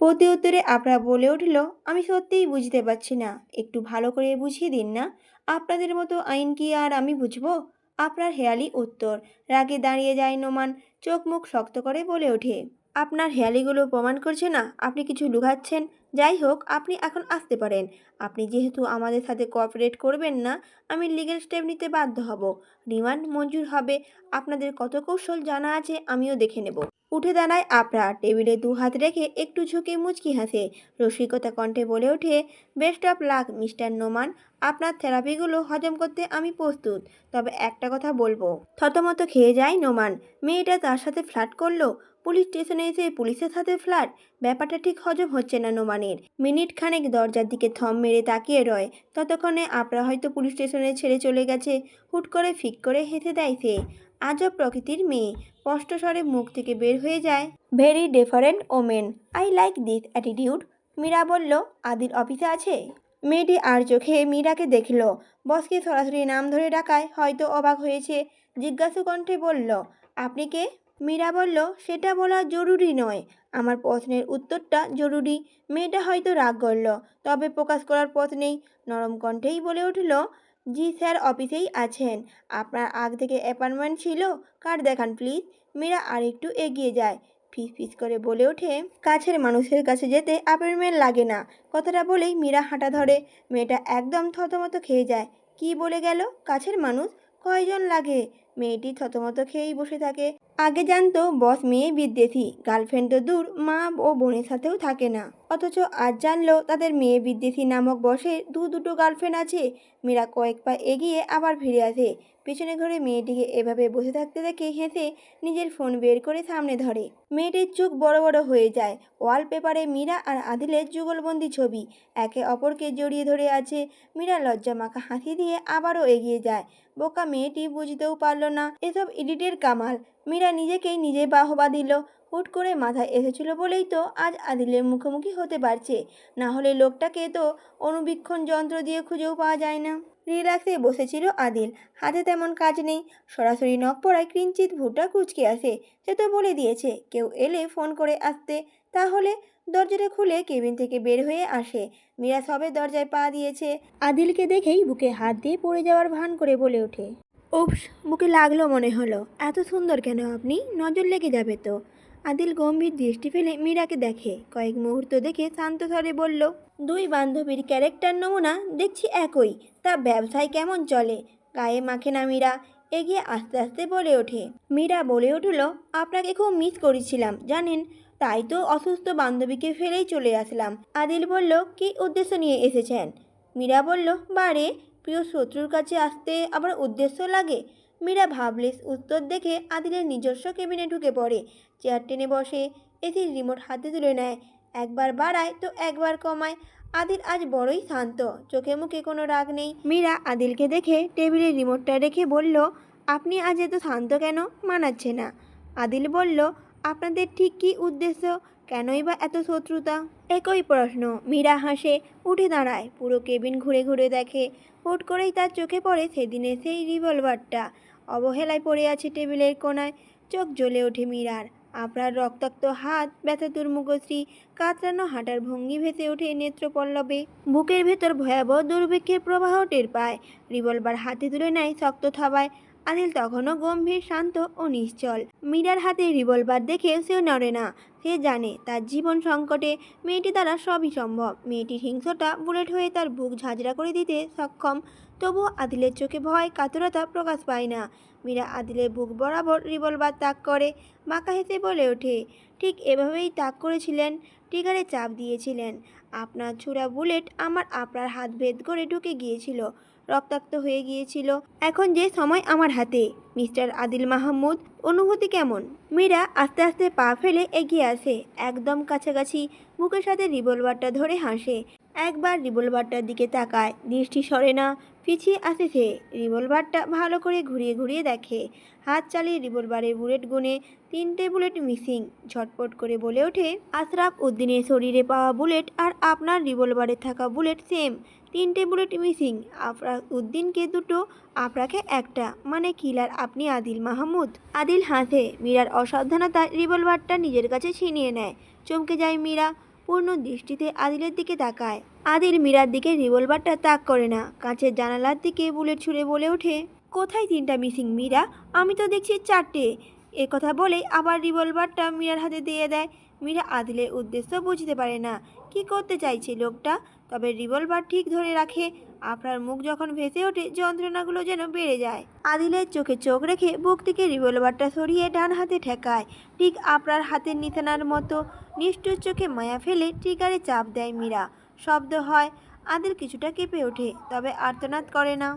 প্রতি উত্তরে আপনারা বলে উঠল, আমি সত্যিই বুঝতে পারছি না। একটু ভালো করে বুঝিয়ে দিন না। আপনাদের মতো আইন কি আর আমি বুঝব? আপনার হেয়ালি উত্তর, রাগে দাঁড়িয়ে যায় নোমান, চোখ মুখ শক্ত করে বলে ওঠে। আপনার হেয়ালিগুলো প্রমাণ করছে না, আপনি কিছু লুকাচ্ছেন। যাই হোক, আপনি এখন আসতে পারেন। আপনি যেহেতু আমাদের সাথে কোঅপারেট করবেন না, আমি লিগেল স্টেপ নিতে বাধ্য হব। রিমান্ড মঞ্জুর হবে। আপনাদের কত কৌশল জানা আছে, আমিও দেখে নেব। উঠে দাঁড়ায় আপনার টেবিলে দু হাত রেখে একটু ঝুঁকে মুচকি হাসে। রসিকতা কণ্ঠে বলে ওঠে, best of luck, mister Noman. আপনার থেরাপিগুলো হজম করতে আমি প্রস্তুত। তবে একটা কথা বলব। থতমত খেয়ে যায় নোমান। মেয়েটা তার সাথে ফ্ল্যাট করল। পুলিশ স্টেশনে এসে পুলিশের সাথে ফ্ল্যাট ব্যাপারটা ঠিক হজম হচ্ছে না নোমানের। মিনিট খানেক দরজার দিকে থম মেরে তাকিয়ে রয়। ততক্ষণে আপরা হয়তো পুলিশ স্টেশনে ছেড়ে চলে গেছে। হুট করে ফিক করে হেসে দেয় সে। আজব প্রকৃতির মেয়ে। স্পষ্ট স্বরে মুখ থেকে বের হয়ে যায়। Very different women I like this attitude Meera বলল, আদির অফিসে আছে? মেয়েটি আর চোখে মীরাকে দেখল। বসকে সরাসরি নাম ধরে ডাকায়। হয়তো অবাক হয়েছে। জিজ্ঞাসু কণ্ঠে বলল, আপনি কে? মীরা বলল, সেটা বলা জরুরি নয়। আমার প্রশ্নের উত্তরটা জরুরি। মেয়েটা হয়তো রাগ করল, তবে প্রকাশ করার পথ নেই। নরম কণ্ঠেই বলে উঠল, জি স্যার, অফিসেই আছেন। আপনার আগ থেকে অ্যাপয়েন্টমেন্ট ছিল? কার্ড দেখান প্লিজ। মীরা আরেকটু এগিয়ে যায়। ফিস ফিস করে বলে ওঠে, কাছের মানুষের কাছে যেতে অ্যাপয়েন্টমেন্ট লাগে না। কথাটা বলেই মীরা হাঁটা ধরে। মেয়েটা একদম থতমত খেয়ে যায়। কি বলে গেল? কাছের মানুষ? কয়জন লাগে? মেয়েটি থতমত খেয়েই বসে থাকে। আগে জানতো বস মেয়ে বিদ্বেষী, গার্লফ্রেন্ড তো দূর, মা ও বোনের সাথেও থাকে না। অথচ আজ জানলো তাদের মেয়ে বিদ্বেষী নামক বসে দু দুটো গার্লফ্রেন্ড আছে। মীরা কয়েক পা এগিয়ে আবার ফিরে আসে। পিছনে ঘরে মেয়েটিকে এভাবে বসে থাকতে দেখে হেসে নিজের ফোন বের করে সামনে ধরে। মেয়েটির চোখ বড় বড় হয়ে যায়। ওয়ালপেপারে মীরা আর আদিলের যুগলবন্দি ছবি। একে অপরকে জড়িয়ে ধরে আছে। মীরা লজ্জা মাখা হাসি দিয়ে আবারও এগিয়ে যায়। বোকা মেয়েটি বুঝতেও পারল না, এসব ইডিটের কামাল। মীরা নিজেকেই নিজে বাহবা দিল। হুট করে মাথায় এসেছিল বলেই তো আজ আদিলের মুখোমুখি হতে পারছে। না হলে লোকটাকে তো অনুবীক্ষণ যন্ত্র দিয়ে খুঁজেও পাওয়া যায় না। রিল্যাক্সে বসেছিল আদিল। হাতে তেমন কাজ নেই। সরাসরি নখ পড়ায় কিঞ্চিত ভুট্টা কুচকে আসে। সে তো বলে দিয়েছে, কেউ এলে ফোন করে আসতে। তাহলে দরজাটা খুলে কেবিন থেকে বের হয়ে আসে। মীরা সবে দরজায় পা দিয়েছে। আদিলকে দেখেই বুকে হাত দিয়ে পড়ে যাওয়ার ভান করে বলে ওঠে। উপস বুকে লাগল মনে হলো। এত সুন্দর কেন আপনি? নজর লেগে যাবে তো। আদিল গম্ভীর দৃষ্টি ফেলে মীরাকে দেখে। কয়েক মুহূর্ত দেখে শান্ত স্বরে বলল, দুই বান্ধবীর ক্যারেক্টার নমুনা দেখছি একই। তা ব্যবসায় কেমন চলে? গায়ে মাখে না মীরা। এগিয়ে আস্তে আস্তে বলে ওঠে। মীরা বলে উঠল, আপনাকে খুব মিস করেছিলাম, জানেন? তাই তো অসুস্থ বান্ধবীকে ফেলেই চলে আসলাম। আদিল বলল, কী উদ্দেশ্য নিয়ে এসেছেন? মীরা বলল, বারে প্রিয় শত্রুর কাছে আসতে আবার উদ্দেশ্য লাগে? মীরা ভাবলেস উত্তর দেখে আদিলের নিজস্ব কেবিনে ঢুকে পড়ে। চেয়ার টেনে বসে এসির রিমোট হাতে তুলে নেয়। একবার বাড়ায় তো একবার কমায়। আদিল আজ বড়ই শান্ত, চোখে মুখে কোনো রাগ নেই। মীরা আদিলকে দেখে টেবিলের রিমোটটা রেখে বলল, আপনি আজ এত শান্ত কেন? মানাচ্ছে না। আদিল বলল, আপনাদের ঠিক কী উদ্দেশ্য? কেনই বা এত শত্রুতা? একই প্রশ্ন। মীরা হাসে, উঠে দাঁড়ায়। পুরো কেবিন ঘুরে ঘুরে দেখে। হুট করেই তার চোখে পড়ে সেদিনের সেই রিভলভারটা। অবহেলায় পড়ে আছে টেবিলের কোনায়। চোখ জ্বলে ওঠে মীরার। আপনার রক্তাক্ত হাত, ব্যথাতুর মুখশ্রী, কাতরানো হাঁটার ভঙ্গি ভেসে ওঠে নেত্রপল্লবে। বুকের ভেতর ভয়াবহ দুর্ভিক্ষের প্রবাহ টের পায়। রিভলভার হাতে তুলে নেয় শক্ত থাবায়। আদিল তখনও গম্ভীর, শান্ত ও নিশ্চল। মীরার হাতে রিভলভার দেখে সেও নড়ে না। সে জানে তার জীবন সংকটে মেয়েটি দ্বারা সবই সম্ভব। মেয়েটির হিংসটা বুলেট হয়ে তার বুক ঝাঁঝরা করে দিতে সক্ষম। তবুও আদিলের চোখে ভয়, কাতরতা প্রকাশ পায় না। মীরা আদিলের বুক বরাবর রিভলভার তাক করে, বাঁকা হেসে বলে ওঠে, ঠিক এভাবেই তাক করেছিলেন ট্রিগারে চাপ দিয়েছিলেন। আপনার ছোড়া বুলেট আমার আপনার হাত ভেদ করে ঢুকে গিয়েছিল। রক্তাক্ত হয়ে গিয়েছিল। এখন যে সময় আমার হাতে। মিস্টার আদিল মাহমুদ, অনুভূতি কেমন? মীরা আস্তে আস্তে পা ফেলে এগিয়ে আসে। একদম কাছাকাছি বুকের সাথে রিভলভারটা ধরে হাসে। একবার রিভলভারটার দিকে তাকায়, দৃষ্টি সরে না পিছিয়ে আসে সে রিভলভারটা ভালো করে ঘুরিয়ে ঘুরিয়ে দেখে। হাত চালিয়ে রিভলভারের বুলেট গুনে তিনটে বুলেট মিসিং। ঝটপট করে বলে ওঠে, আশরাফ উদ্দিনের শরীরে পাওয়া বুলেট আর আপনার রিভলভারে থাকা বুলেট সেম। তিনটে বুলেট মিসিং। আফরাক উদ্দিনকে দুটো আপনাকে একটা। মানে কিলার আপনি আদিল মাহমুদ। আদিল হাসে। মীরার অসাবধানতায় রিভলভারটা নিজের কাছে ছিনিয়ে নেয়। চমকে যায় মীরা। পূর্ণ দৃষ্টিতে আদিলের দিকে তাকায়। আদিল মীরার দিকে রিভলভারটা তাক করে না, কাঁচের জানালার দিকে বুলেট ছুঁড়ে বলে ওঠে, কোথায় তিনটা মিসিং মীরা, আমি তো দেখছি চারটে। এ কথা বলে আবার রিভলভারটা মীরার হাতে দিয়ে দেয়। মীরা আদিলের উদ্দেশ্য বুঝতে পারে না, কি করতে চাইছে লোকটা? তবে রিভলভার ঠিক ধরে রাখে, আপনার মুখ যখন ভেসে ওঠে, যন্ত্রণাগুলো যেন বেড়ে যায়। আদিলের চোখে চোখ রেখে বুক থেকে রিভলভারটা সরিয়ে ডান হাতে ঠেকায়। ঠিক আপনার হাতের নিথানার মতো নিষ্ঠুর চোখে মায়া ফেলে ট্রিগারে চাপ দেয় মীরা। শব্দ হয়, আদিল কিছুটা কেঁপে ওঠে, তবে আর্তনাদ করে না।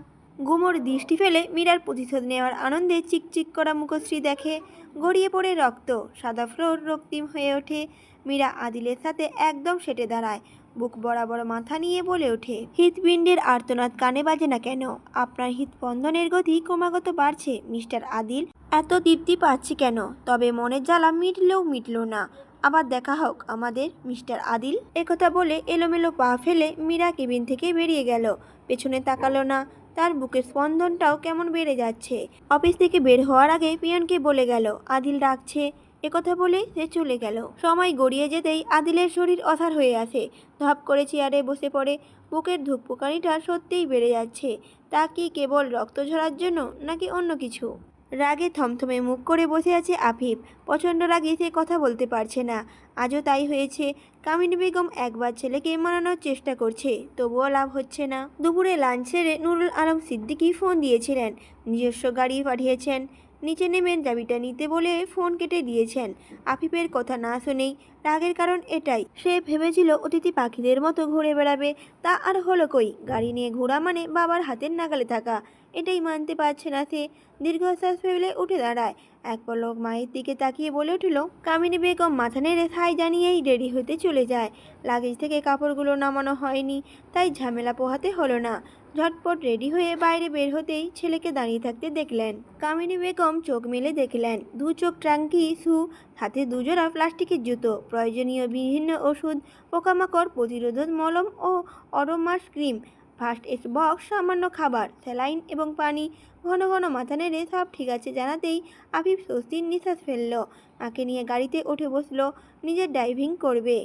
গুমোর দৃষ্টি ফেলে মীরার প্রতিশোধ নেওয়ার আনন্দে চিকচিক করা মুখশ্রী দেখে গড়িয়ে পড়ে রক্ত। সাদা ফ্লোর রক্তিম হয়ে ওঠে। মীরা আদিলের সাথে একদম সেটে দাঁড়ায়। বুক বরাবর মাথা নিয়ে বলে ওঠে, হৃৎপিণ্ডের আর্তনাদ কানে বাজে না কেন? আপনার হৃৎস্পন্দনের গতি ক্রমাগত বাড়ছে। মিস্টার আদিল, এত তৃপ্তি পাচ্ছি কেন? তবে মনের জ্বালা মিটলেও মিটল না। আবার দেখা হোক আমাদের, মিস্টার আদিল? একথা বলে এলোমেলো পা ফেলে মীরা কেবিন থেকে বেরিয়ে গেল। পেছনে তাকালো না। তার বুকের স্পন্দনটাও কেমন বেড়ে যাচ্ছে। অফিস থেকে বের হওয়ার আগে পিয়নকে বলে গেল, আদিল ডাকছে। একথা বলে সে চলে গেল। সময় গড়িয়ে যেতেই আদিলের শরীর অসার হয়ে আছে। ধপ করে চেয়ারে বসে পড়ে। বুকের ধুকপুকানিটা সত্যিই বেড়ে যাচ্ছে। তা কি কেবল রক্ত ঝরার জন্য নাকি অন্য কিছু? রাগে থমথমে মুখ করে বসে আছে আফিফ। প্রচণ্ড রাগে সে কথা বলতে পারছে না। আজও তাই হয়েছে। কামিনী বেগম একবার ছেলেকে মানানোর চেষ্টা করছে, তবুও লাভ হচ্ছে না। দুপুরে লাঞ্চ সেরে নুরুল আলম সিদ্দিকি ফোন দিয়েছিলেন। নিজস্ব গাড়ি পাঠিয়েছেন। নিচে নেমেন চাবিটা নিতে বলে ফোন কেটে দিয়েছেন। আফিফের কথা না শুনেই রাগের কারণ এটাই। সে ভেবেছিল অতিথি পাখিদের মতো ঘুরে বেড়াবে, তা আর হলো কই? গাড়ি নিয়ে ঘোরা মানে বাবার হাতের নাগালে থাকা। এটাই মানতে পারছে না সে। দীর্ঘশ্বাস ফেলে উঠে দাঁড়ায়। এক পলক মায়ের দিকে তাকিয়ে বলে উঠল, কামিনী বেগম মাথা নেড়ে থাই জানিয়েই রেডি হতে চলে যায়। লাগেজ থেকে কাপড়গুলো নামানো হয়নি, তাই ঝামেলা পোহাতে হলো না। ঝটপট রেডি হয়ে বাইরে বের হতেই ছেলেকে দাঁড়িয়ে থাকতে দেখলেন। কামিনী বেগম চোখ মেলে দেখলেন, দু চোখ ট্রাঙ্কি শু হাতে দুজোড়া প্লাস্টিকের জুতো, প্রয়োজনীয় বিভিন্ন ওষুধ, পোকামাকড় প্রতিরোধক মলম ও অরোমাস ক্রিম, ফার্স্ট এড বক্স, সামান্য খাবার, স্যালাইন এবং পানি, ঘন ঘন মাথা নেড়ে সব ঠিক আছে জানাতেই আফিফ স্বস্তির নিঃশ্বাস ফেলল। মাকে নিয়ে গাড়িতে উঠে বসল নিজের ড্রাইভিং করবে।